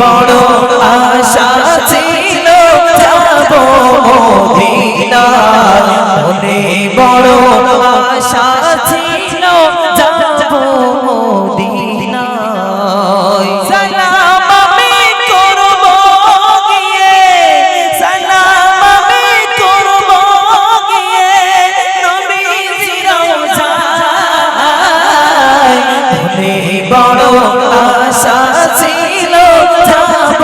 বড় আশা ছিল যাব রে বড় আশা ছিল যাব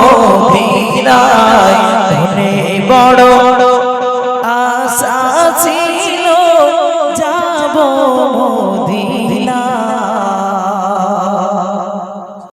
মদিনায় রে বড় আশা ছিল যাব